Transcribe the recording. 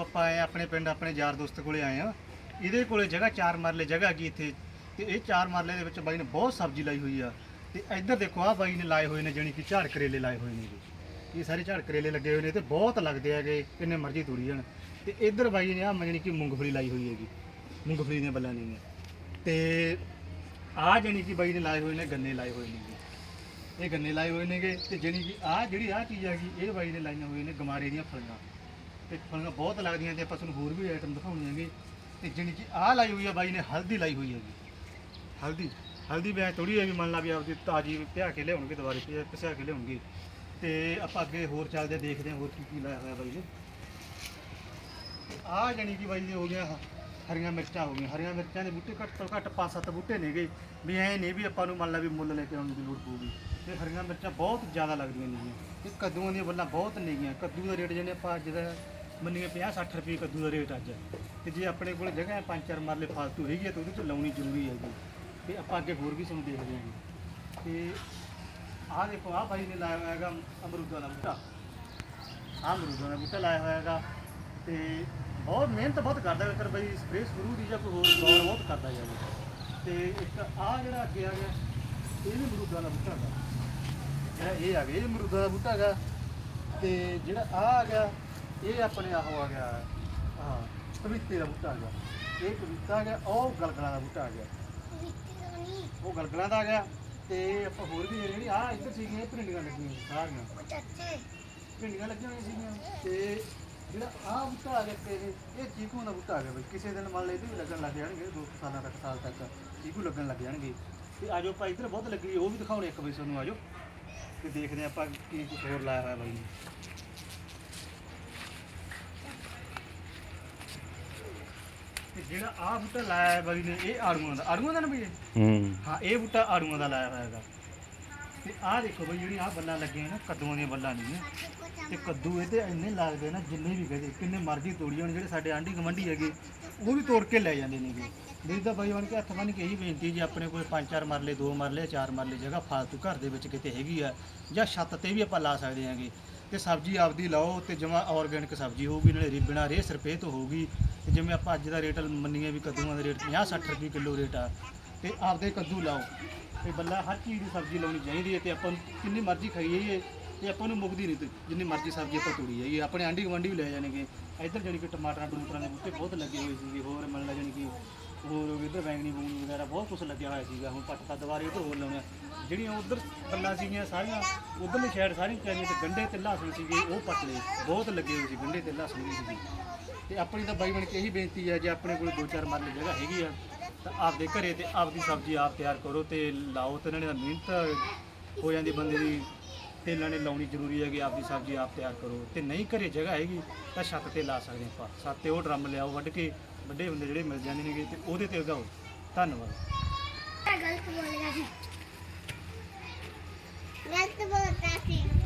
ਆਪਾਂ ਆਏ ਆ ਆਪਣੇ ਪਿੰਡ ਆਪਣੇ ਯਾਰ ਦੋਸਤ ਕੋਲੇ ਆਏ ਆ ਇਹਦੇ ਕੋਲੇ ਜਗ੍ਹਾ ਚਾਰ ਮਰਲੇ ਜਗ੍ਹਾ ਕੀ ਇੱਥੇ। ਤੇ ਇਹ ਚਾਰ ਮਰਲੇ ਦੇ ਵਿੱਚ ਬਾਈ ਨੇ ਬਹੁਤ ਸਬਜ਼ੀ ਲਾਈ ਹੋਈ ਆ। ਤੇ ਇੱਧਰ ਦੇਖੋ ਆ ਬਾਈ ਨੇ ਲਾਏ ਹੋਏ ਨੇ ਜਾਣੀ ਕਿ ਝਾੜ ਕਰੇਲੇ ਲਾਏ ਹੋਏ ਨੇ ਜੀ। ਇਹ ਸਾਰੇ ਝਾੜ ਕਰੇਲੇ ਲੱਗੇ ਹੋਏ ਨੇ ਤੇ ਬਹੁਤ ਲੱਗਦੇ ਹੈਗੇ ਕਿੰਨੇ ਮਰਜ਼ੀ ਤੋੜੀ ਜਾਣ। ਤੇ ਇੱਧਰ ਬਾਈ ਨੇ ਆ ਜਾਣੀ ਕਿ ਮੂੰਗਫਲੀ ਲਾਈ ਹੋਈ ਹੈਗੀ, ਮੂੰਗਫਲੀ ਦੀਆਂ ਬੱਲਾਂ ਨੇ ਤੇ ਆ ਜਾਣੀ ਕਿ ਬਾਈ ਨੇ ਲਾਏ ਹੋਏ ਨੇ ਗੰਨੇ ਲਾਏ ਹੋਏ ਨੇ ਇਹ ਗੰਨੇ ਲਾਏ ਹੋਏ ਨੇਗੇ ਤੇ ਜਿਹੜੀ ਕਿ ਆ ਜਿਹੜੀ ਆ ਚੀਜ਼ ਹੈਗੀ, ਇਹ ਬਾਈ ਨੇ ਲਾਈਆਂ ਹੋਈਆਂ ਨੇ ਗਮਾਰੇ ਦੀਆਂ ਫਲੀਆਂ। ਤੇ ਫਲੀਆਂ ਬਹੁਤ ਲੱਗਦੀਆਂ ਤੇ ਆਪਾਂ ਤੁਹਾਨੂੰ ਹੋਰ ਵੀ ਆਈਟਮ ਦਿਖਾਉਣੀਆਂਗੇ ਤੇ ਜਿਹੜੀ ਕਿ ਆਹ ਲਾਈ ਹੋਈ ਆ ਬਾਈ ਨੇ, ਹਲਦੀ ਲਾਈ ਹੋਈ ਹੈਗੀ ਹਲਦੀ ਹਲਦੀ ਮੈਂ ਥੋੜੀ ਹੈਗੀ ਮੰਨ ਲਾ ਵੀ ਆਪਦੀ ਤਾਜੀ ਪਿਆ ਕੇ ਲਿਆਉਣਗੇ ਦੁਬਾਰੇ ਪਿਆ- ਕੇ ਲਿਆਉਣਗੇ। ਤੇ ਆਪਾਂ ਅੱਗੇ ਹੋਰ ਚੱਲਦੇ ਦੇਖਦੇ ਹਾਂ ਹੋਰ ਕੀ ਕੀ ਲਾਇਆ ਹੋਇਆ ਬਾਈ ਨੇ। ਆਹ ਜਾਣੀ ਕਿ ਬਾਈ ਦੇ ਹੋ ਗਿਆ ਹਰੀਆਂ ਮਿਰਚਾਂ ਹੋ ਗਈਆਂ। ਹਰੀਆਂ ਮਿਰਚਾਂ ਦੇ ਬੂਟੇ ਘੱਟ ਤੋਂ ਘੱਟ 5-7 ਬੂਟੇ ਨੇਗੇ। ਵੀ ਐ ਨਹੀਂ ਵੀ ਆਪਾਂ ਨੂੰ ਮੰਨ ਲਾ ਵੀ ਮੁੱਲ ਲੈ ਕੇ ਆਉਣ ਦੀ ਲੋੜ ਪਊਗੀ। ਤੇ ਹਰੀਆਂ ਮਿਰਚਾਂ ਬਹੁਤ ਜ਼ਿਆਦਾ ਲੱਗਦੀਆਂ ਨੇਗੀਆਂ। ਤੇ ਕੱਦੂਆਂ ਦੀਆਂ ਬੱਲਾਂ ਬਹੁਤ ਨੇਗੀਆਂ। ਕੱਦੂ ਦਾ ਰੇਟ ਜਿਹੜੇ ਆਪਾਂ ਅੱਜ ਦਾ ਮੰਨੀਏ 50-60 ਰੁਪਏ ਕੱਦੂ ਦਾ ਰੇਟ ਅੱਜ। ਤੇ ਜੇ ਆਪਣੇ ਕੋਲ ਜਗ੍ਹਾ ਹੈ, ਪੰਜ, ਚਾਰ ਮਰਲੇ ਫਾਲਤੂ ਹੈਗੀ ਹੈ, ਤਾਂ ਉਹਦੇ 'ਚ ਲਾਉਣੀ ਜ਼ਰੂਰੀ ਹੈਗੀ ਤੇ ਆਪਾਂ ਅੱਗੇ ਹੋਰ ਵੀ ਤੁਹਾਨੂੰ ਦੇਖਦੇ ਹਾਂ ਤੇ ਆਹ ਦੇਖੋ, ਆਹ ਭਾਈ ਨੇ ਲਾਇਆ ਹੋਇਆ ਹੈਗਾ ਅਮਰੂਦਾਂ ਦਾ ਬੂਟਾ। ਆਹ ਅਮਰੂਦਾਂ ਦਾ ਬੂਟਾ ਲਾਇਆ ਹੋਇਆ ਹੈਗਾ। ਤੇ ਬਹੁਤ ਮਿਹਨਤ ਬਹੁਤ ਕਰਦਾ ਹੈ ਫਿਰ ਬਈ ਸਪਰੇਅ ਸ਼ੁਰੂ ਦੀ ਜਾਂ ਕੋਈ ਹੋਰ ਦੌਰ ਬਹੁਤ ਕਰਦਾ ਜਾਂਦਾ ਤੇ ਇੱਕ ਆਹ ਜਿਹੜਾ ਅੱਗੇ ਆ ਗਿਆ, ਇਹ ਵੀ ਅਮਰੂਦਾਂ ਦਾ ਬੂਟਾ ਹੈਗਾ। ਜਿਹੜਾ ਇਹ ਆ ਗਿਆ, ਇਹ ਅਮਰੂਦਾਂ ਦਾ ਬੂਟਾ ਹੈਗਾ। ਤੇ ਜਿਹੜਾ ਆਹ ਆ ਗਿਆ ਇਹ ਆਪਣੇ ਆਹੋ ਆ ਗਿਆ ਆਹ ਪਪੀਤੇ ਦਾ ਬੂਟਾ ਆ ਗਿਆ। ਇਹ ਪਪੀਤਾ ਆ ਗਿਆ ਉਹ ਗਲਗਲਾਂ ਦਾ ਬੂਟਾ ਆ ਗਿਆ। ਉਹ ਗਲਗਲਾਂ ਦਾ ਆ ਗਿਆ ਤੇ ਆਪਾਂ ਹੋਰ ਵੀ ਜਿਹੜੀ ਆ ਇੱਧਰ ਸੀਗੀਆਂ ਇਹ ਭਿੰਡੀਆਂ ਲੱਗੀਆਂ ਸਾਰੀਆਂ। ਭਿੰਡੀਆਂ ਲੱਗੀਆਂ ਹੋਈਆਂ ਸੀਗੀਆਂ। ਤੇ ਜਿਹੜਾ ਆ ਬੂਟਾ ਆ ਗਿਆ ਤੇ ਇਹ ਚੀਕੂ ਦਾ ਬੂਟਾ ਆ ਗਿਆ ਬਈ। ਕਿਸੇ ਦਿਨ ਮੰਨ ਲਓ ਇਹਦੇ ਵੀ ਲੱਗਣ ਲੱਗ ਜਾਣਗੇ ਦੋ ਕੁ ਸਾਲਾਂ ਤੱਕ ਸਾਲ ਤੱਕ ਚੀਕੂ ਲੱਗਣ ਲੱਗ ਜਾਣਗੇ। ਤੇ ਆਜੋ ਆਪਾਂ ਇੱਧਰ ਬਹੁਤ ਲੱਗੀ ਉਹ ਵੀ ਦਿਖਾਉਣੇ ਇੱਕ ਵਾਰੀ ਤੁਹਾਨੂੰ ਆਜੋ। ਤੇ ਦੇਖਦੇ ਆਪਾਂ ਕੀ ਕੁਝ ਹੋਰ ਲਾਇਆ ਹੋਇਆ ਬਾਈ। ਤੇ ਜਿਹੜਾ ਆ ਬੂਟਾ ਲਾਇਆ ਹੈ ਬਾਈ ਨੇ ਇਹ ਆੜੂਆਂ ਦਾ ਆੜੂਆਂ ਦਾ ਨਾ ਬਈ ਇਹ? ਹੂੰ। ਹਾਂ ਇਹ ਬੂਟਾ ਆੜੂਆਂ ਦਾ ਲਾਇਆ ਹੋਇਆ ਹੈਗਾ। ਤੇ ਆਹ ਦੇਖੋ ਬਈ ਜਿਹੜੀ ਆਹ ਬੱਲਾਂ ਲੱਗੀਆਂ ਨਾ ਕੱਦੂਆਂ ਦੀਆਂ ਬੱਲਾਂ ਨਹੀਂ ਤੇ ਕੱਦੂ ਇਹਦੇ ਇੰਨੇ ਲੱਗਦੇ ਨਾ ਜਿੰਨੇ ਵੀ ਕਹਦੇ ਕਿੰਨੇ ਮਰਜ਼ੀ ਤੋੜੀ ਹੋਣ ਜਿਹੜੇ ਸਾਡੇ ਆਂਢੀ ਗਵੰਡੀ ਹੈਗੇ ਉਹ ਵੀ ਤੋੜ ਕੇ ਲੈ ਜਾਂਦੇ ਨੇਗੇ ਮੇਰੀ ਤਾਂ ਬਾਈ ਬਣ ਕੇ ਹੱਥ ਬੰਨ ਕੇ ਇਹੀ ਬੇਨਤੀ ਜੇ ਆਪਣੇ ਕੋਲ ਪੰਜ ਚਾਰ ਮਰਲੇ ਦੋ ਮਰਲੇ ਚਾਰ ਮਰਲੇ ਜਗ੍ਹਾ ਫਾਲਤੂ ਘਰ ਦੇ ਵਿੱਚ ਕਿਤੇ ਹੈਗੀ ਆ ਜਾਂ ਛੱਤ ਤੇ ਵੀ ਆਪਾਂ ਲਾ ਸਕਦੇ ਹਾਂਗੇ। ਤੇ ਸਬਜ਼ੀ ਆਪਦੀ ਲਾਓ ਤੇ ਜਮਾ ਆਰਗੈਨਿਕ ਸਬਜ਼ੀ ਹੋਊਗੀ, ਨਾਲੇ ਰੀ- ਬਿਨਾਂ ਰੇਹ ਸਰਪੇ ਤੋਂ ਹੋਊਗੀ ਤੇ ਜਿਵੇਂ ਆਪਾਂ ਅੱਜ ਦਾ ਰੇਟ ਮੰਨੀਏ ਵੀ ਕੱਦੂਆਂ ਦਾ ਰੇਟ 50 60 ਰੁਪਏ ਕਿਲੋ ਰੇਟ ਆ, ਤੇ ਆਪਦੇ ਕੱਦੂ ਲਾਓ। ਤੇ ਬੱਲਾ ਹਰ ਚੀਜ਼ ਦੀ ਸਬਜ਼ੀ ਲਾਉਣੀ ਚਾਹੀਦੀ ਹੈ ਤੇ ਆਪਾਂ ਨੂੰ ਕਿੰਨੀ ਮਰਜ਼ੀ ਖਾਈਏ ਤੇ ਆਪਾਂ ਨੂੰ ਮੁਕਦੀ ਨਹੀਂ ਜਿੰਨੀ ਮਰਜ਼ੀ ਸਬਜ਼ੀ ਆਪਾਂ ਤੋੜੀ ਜਾਈਏ। ਆਪਣੇ ਆਂਢੀ ਗੁਆਂਢੀ ਵੀ ਲੈ ਜਾਣਗੇ। ਇੱਧਰ ਜਾਣੀ ਕਿ ਟਮਾਟਰਾਂ ਟਮੂਟਰਾਂ ਦੇ ਬੂਟੇ ਬਹੁਤ ਲੱਗੇ ਹੋਏ ਸੀਗੇ ਹੋਰ ਮੰਨ ਲਾ ਜਾਣੀ ਕਿ ਹੋਰ ਇੱਧਰ ਬੈਂਗਣੀ ਬੂੰਗਣੀ ਵਗੈਰਾ ਬਹੁਤ ਕੁਝ ਲੱਗਿਆ ਹੋਇਆ ਸੀਗਾ। ਹੁਣ ਪੱਟ ਤਾਂ ਦੁਬਾਰੇ ਇਹ ਹੋਰ ਲਾਉਣਾ ਜਿਹੜੀਆਂ ਉਧਰ ਗੱਲਾਂ ਸੀਗੀਆਂ ਸਾਰੀਆਂ, ਉਧਰਲੀ ਸਾਈਡ ਸਾਰੀਆਂ ਚਾਹੀਆਂ ਤੇ ਗੰਡੇ ਤੇ ਲਹਸਨ ਸੀਗੇ, ਉਹ ਪੱਟ ਲਏ। ਬਹੁਤ ਲੱਗੇ ਹੋਏ ਸੀ, ਗੰਡੇ ਤੇ ਲਹਸਨ ਵੀ ਸੀਗੇ। ਤੇ ਆਪਣੀ ਤਾਂ ਬਾਈ ਬਣ ਕੇ ਇਹੀ ਬੇਨਤੀ ਹੈ, ਜੇ ਆਪਣੇ ਕੋਲ ਦੋ ਚਾਰ ਮਰਲੇ ਜਗ੍ਹਾ ਹੈਗੀ ਆ, ਤਾਂ ਆਪਦੇ ਘਰੇ ਤੇ ਆਪਦੀ ਸਬਜ਼ੀ ਆਪ ਤਿਆਰ ਕਰੋ ਤੇ ਲਾਓ ਤੇ ਇਹਨਾਂ ਨੇ ਮਿਹਨਤ ਹੋ ਜਾਂਦੀ ਬੰਦੇ ਦੀ, ਤੇ ਇਹਨਾਂ ਨੇ ਲਾਉਣੀ ਜ਼ਰੂਰੀ ਹੈ ਕਿ ਆਪਦੀ ਸਬਜ਼ੀ ਆਪ ਤਿਆਰ ਕਰੋ। ਤੇ ਨਹੀਂ ਘਰੇ ਜਗ੍ਹਾ ਹੈਗੀ, ਤਾਂ ਛੱਤ ਤੇ ਲਾ ਸਕਦੇ ਆਪਾਂ। ਛੱਤ ਤੇ ਉਹ ਡਰਮ ਲਿਆਓ ਵੱਢ ਕੇ ਵੱਡੇ ਹੁੰਦੇ ਜਿਹੜੇ ਮਿਲ ਜਾਂਦੇ ਨੇਗੇ ਤੇ ਉਹਦੇ ਤੇ ਲਗਾਓ ਧੰਨਵਾਦ। ਗਲਤ ਬੋਲ ਰਿਹਾ ਗਲਤ ਬੋਲਦਾ ਸੀ।